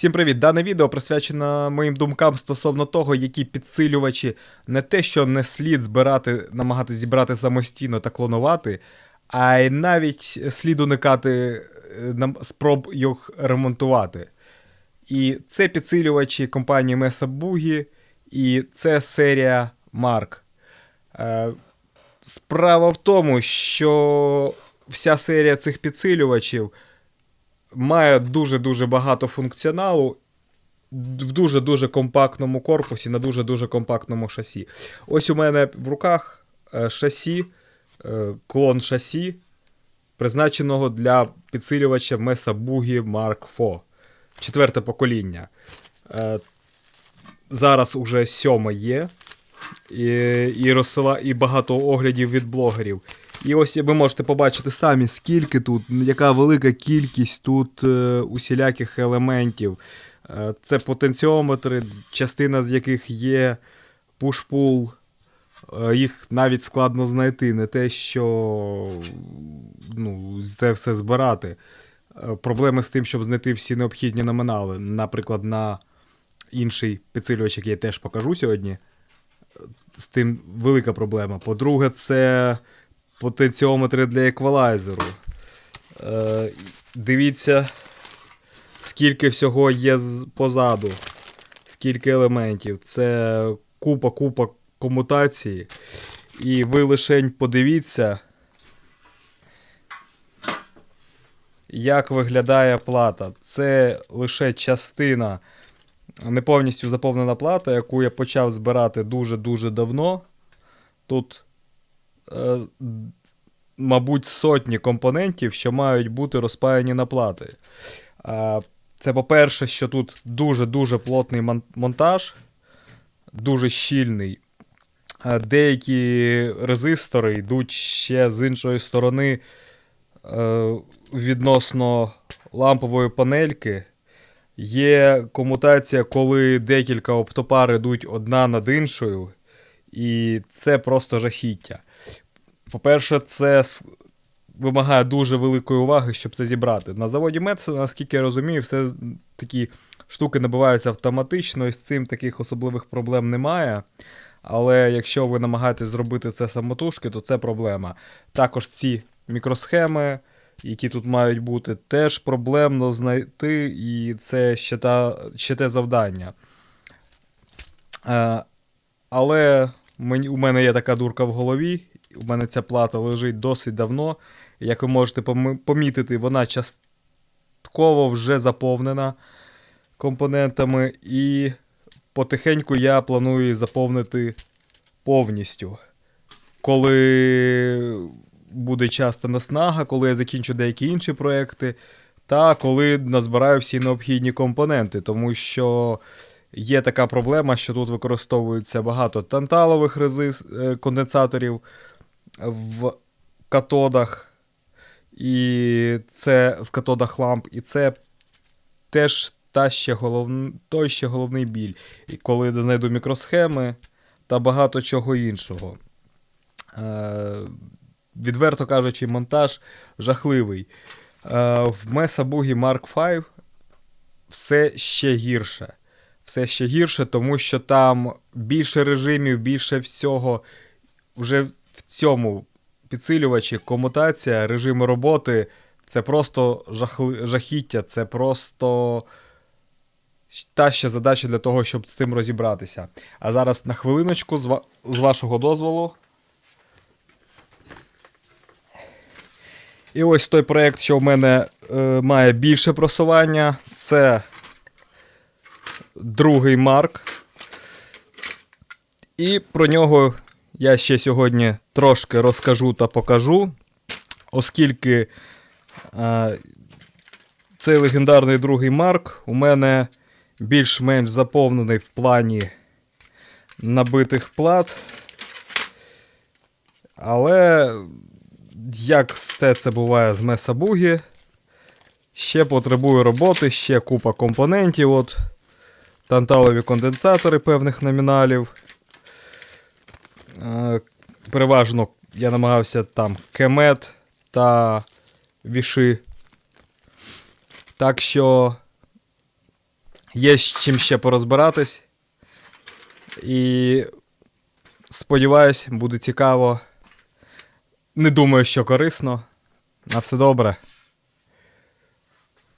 Всім привіт! Дане відео присвячено моїм думкам стосовно того, які підсилювачі не те, що не слід збирати, намагатися зібрати самостійно та клонувати, а й навіть слід уникати е, спроб їх ремонтувати. І це підсилювачі компанії Mesa Boogie, і це серія Mark. Е, Справа в тому, що вся серія цих підсилювачів має дуже-дуже багато функціоналу в дуже-дуже компактному корпусі на дуже-дуже компактному шасі. Ось у мене в руках е, шасі, е, клон шасі, призначеного для підсилювача Mesa Boogie Mark IV. Четверте покоління. Е, Зараз уже сьоме є. І, і, розсила, і багато оглядів від блогерів. І ось ви можете побачити самі, скільки тут, яка велика кількість тут е, усіляких елементів. Е, це потенціометри, частина з яких є пуш-пул. Е, їх навіть складно знайти, не те, що ну, це все збирати. Проблеми з тим, щоб знайти всі необхідні номінали. Наприклад, на інший підсилювач, який я теж покажу сьогодні з тим велика проблема. По-друге, це потенціометри для еквалайзеру. Е, дивіться, скільки всього є позаду, скільки елементів. Це купа-купа комутації. І ви лишень подивіться, як виглядає плата. Це лише частина не повністю заповнена плата, яку я почав збирати дуже-дуже давно. Тут, мабуть, сотні компонентів, що мають бути розпаяні на плати. Е, це, по-перше, що тут дуже-дуже плотний монтаж, дуже щільний. Е, Деякі резистори йдуть ще з іншої сторони е, відносно лампової панельки. Є комутація, коли декілька оптопар йдуть одна над іншою, і це просто жахіття. По-перше, це вимагає дуже великої уваги, щоб це зібрати. На заводі Метса, наскільки я розумію, все такі штуки набиваються автоматично, і з цим таких особливих проблем немає. Але якщо ви намагаєтесь зробити це самотужки, то це проблема. Також ці мікросхеми, які тут мають бути, теж проблемно знайти, і це ще, та, ще те завдання. Е, але мені, у мене є така дурка в голові, у мене ця плата лежить досить давно. Як ви можете помітити, вона частково вже заповнена компонентами, і потихеньку я планую заповнити повністю. Коли буде час та наснага, коли я закінчу деякі інші проекти, та коли назбираю всі необхідні компоненти, тому що є така проблема, що тут використовується багато танталових резис... е, конденсаторів в катодах, і це в катодах ламп, і це теж та ще голов... той ще головний біль. І коли знайду мікросхеми та багато чого іншого. Е, відверто кажучи, монтаж жахливий. Е, в Mesa Boogie Mark V все ще гірше. Все ще гірше, тому що там більше режимів, більше всього. Вже цьому підсилювачі комутація, режими роботи це просто жахли... жахіття, це просто та ще задача для того, щоб з цим розібратися. А зараз на хвилиночку, з, ва... з вашого дозволу. І ось той проєкт, що в мене е, має більше просування, це другий Марк. І про нього я ще сьогодні трошки розкажу та покажу, оскільки е, цей легендарний другий Марк у мене більш-менш заповнений в плані набитих плат. Але як все це буває з Boogie, ще потребує роботи, ще купа компонентів. От, танталові конденсатори певних номіналів. Е, переважно я намагався там кемет та віши. Так що Є з чим ще порозбиратись. І сподіваюсь, буде цікаво. Не думаю, що корисно. На все добре.